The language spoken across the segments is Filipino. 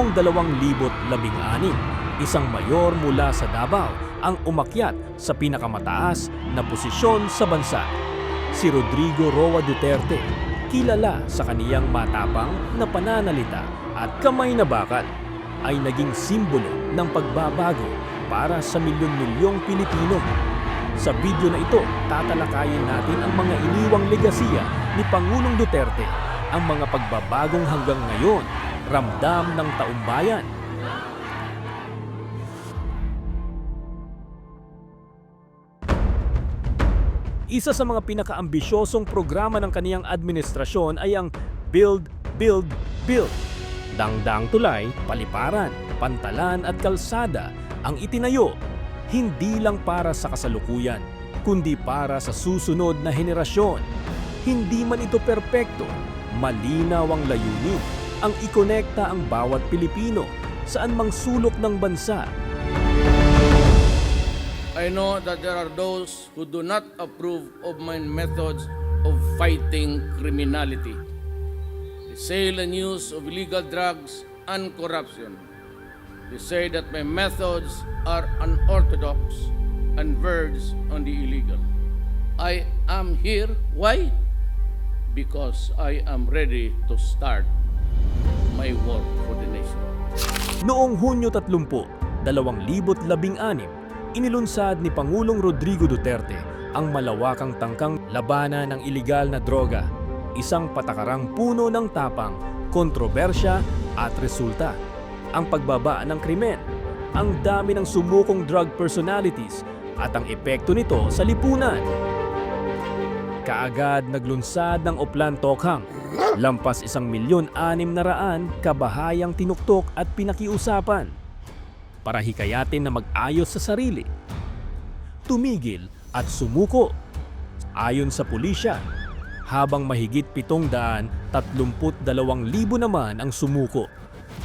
Noong 2016, isang mayor mula sa Davao ang umakyat sa pinakamataas na posisyon sa bansa. Si Rodrigo Roa Duterte, kilala sa kaniyang matapang na pananalita at kamay na bakal, ay naging simbolo ng pagbabago para sa milyon-milyong Pilipino. Sa video na ito, tatalakayin natin ang mga iniwang legasiya ni Pangulong Duterte, ang mga pagbabagong hanggang ngayon, ramdam ng taumbayan. Isa sa mga pinakaambisyosong programa ng kaniyang administrasyon ay ang Build, Build, Build. Dangdang tulay, paliparan, pantalan at kalsada ang itinayo hindi lang para sa kasalukuyan, kundi para sa susunod na henerasyon. Hindi man ito perpekto, malinaw ang layunin, ang ikonekta ang bawat Pilipino saan mang sulok ng bansa I know that there are those who do not approve of my methods of fighting criminality. The sale and use of illegal drugs and corruption. They say that my methods are unorthodox and verge on the illegal. I am here. Why? Because I am ready to start my work for the nation. Noong Hunyo 30, 2016, inilunsad ni Pangulong Rodrigo Duterte ang malawakang tangkang labanan ng iligal na droga, isang patakarang puno ng tapang, kontrobersya at resulta. Ang pagbaba ng krimen, ang dami ng sumukong drug personalities at ang epekto nito sa lipunan. Kaagad naglunsad ng Oplan Tokhang, lampas isang milyon anim na raan kabahayang tinuktok at pinakiusapan para hikayatin na mag-ayos sa sarili. Tumigil at sumuko. Ayon sa pulisya, habang mahigit 732,000 naman ang sumuko.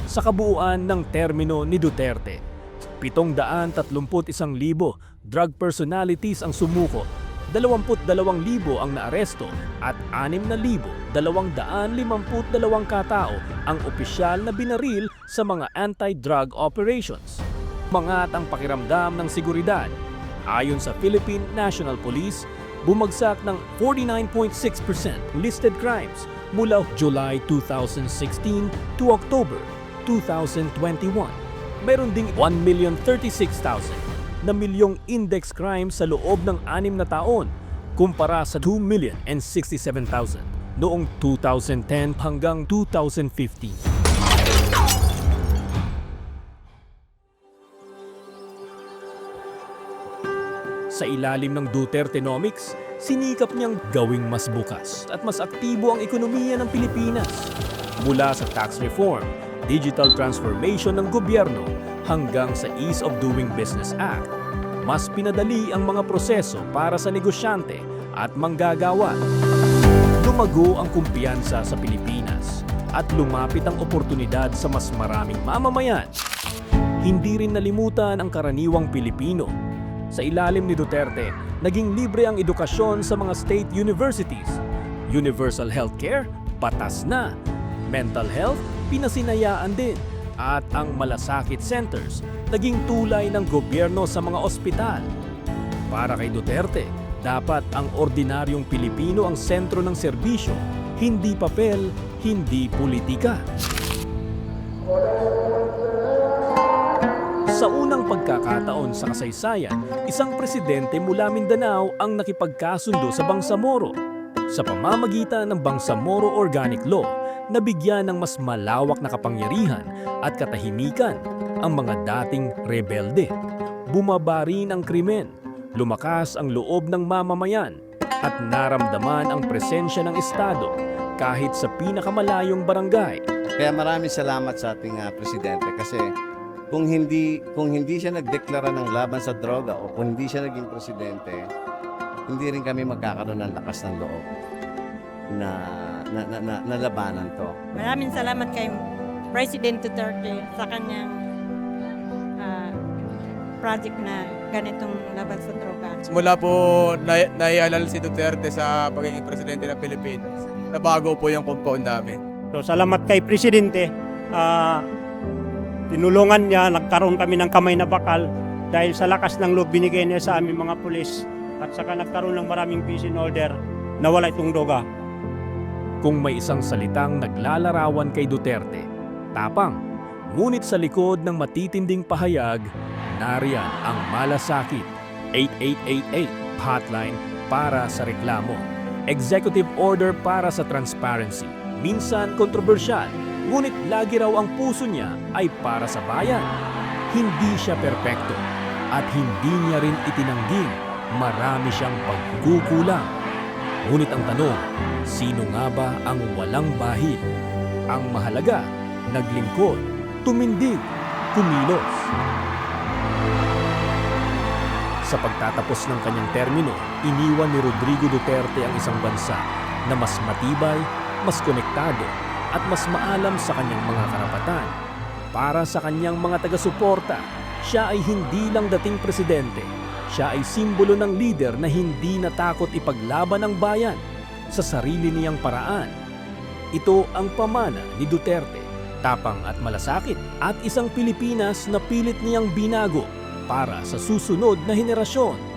Sa kabuuan ng termino ni Duterte, 731,000 drug personalities ang sumuko, 22,000 ang naaresto at 6,252 katao ang opisyal na binaril sa mga anti-drug operations. Mangat ang pakiramdam ng seguridad. Ayon sa Philippine National Police, bumagsak ng 49.6% listed crimes mula July 2016 to October 2021. Meron ding 1,036,000 na milyong index crime sa loob ng anim na taon kumpara sa 2,067,000 noong 2010 hanggang 2015. Sa ilalim ng Dutertenomics, sinikap niyang gawing mas bukas at mas aktibo ang ekonomiya ng Pilipinas. Mula sa tax reform, digital transformation ng gobyerno hanggang sa Ease of Doing Business Act, mas pinadali ang mga proseso para sa negosyante at manggagawa. Lumago ang kumpiyansa sa Pilipinas at lumapit ang oportunidad sa mas maraming mamamayan. Hindi rin nalimutan ang karaniwang Pilipino. Sa ilalim ni Duterte, naging libre ang edukasyon sa mga state universities. Universal healthcare, patas na. Mental health, pinasinayaan din. At ang malasakit centers, naging tulay ng gobyerno sa mga ospital. Para kay Duterte, dapat ang ordinaryong Pilipino ang sentro ng serbisyo, hindi papel, hindi politika. Sa unang pagkakataon sa kasaysayan, isang presidente mula Mindanao ang nakipagkasundo sa Bangsamoro. Sa pamamagitan ng Bangsamoro Organic Law, nabigyan ng mas malawak na kapangyarihan at katahimikan ang mga dating rebelde. Bumaba rin ang krimen, lumakas ang loob ng mamamayan, at naramdaman ang presensya ng Estado kahit sa pinakamalayong barangay. Kaya maraming salamat sa ating ah, presidente kasi kung hindi kung hindi siya nagdeklara ng laban sa droga o kung hindi siya naging presidente, hindi rin kami magkakaroon ng lakas ng loob na na, na, na, na labanan to. Maraming salamat kay President Duterte sa kanyang ah, project na ganitong laban sa droga. Simula po na naialal si Duterte sa pagiging presidente ng Pilipinas, nabago po yung compound namin. So salamat kay Presidente. Ah, tinulungan niya, nagkaroon kami ng kamay na bakal dahil sa lakas ng loob binigay niya sa aming mga pulis at saka nagkaroon ng maraming in order na wala itong droga. Kung may isang salitang naglalarawan kay Duterte, tapang. Ngunit sa likod ng matitinding pahayag, nariyan ang malasakit 8888 hotline para sa reklamo. Executive order para sa transparency. Minsan kontrobersyal, ngunit lagi raw ang puso niya ay para sa bayan. Hindi siya perpekto at hindi niya rin itinangging marami siyang pagkukulang. Ngunit ang tanong, sino nga ba ang walang bahid? Ang mahalaga, naglingkod, tumindig, kumilos. Sa pagtatapos ng kanyang termino, iniwan ni Rodrigo Duterte ang isang bansa na mas matibay, mas konektado, at mas maalam sa kanyang mga karapatan. Para sa kanyang mga taga-suporta, siya ay hindi lang dating presidente, siya ay simbolo ng leader na hindi natakot ipaglaban ang bayan sa sarili niyang paraan. Ito ang pamana ni Duterte, tapang at malasakit at isang Pilipinas na pilit niyang binago para sa susunod na henerasyon.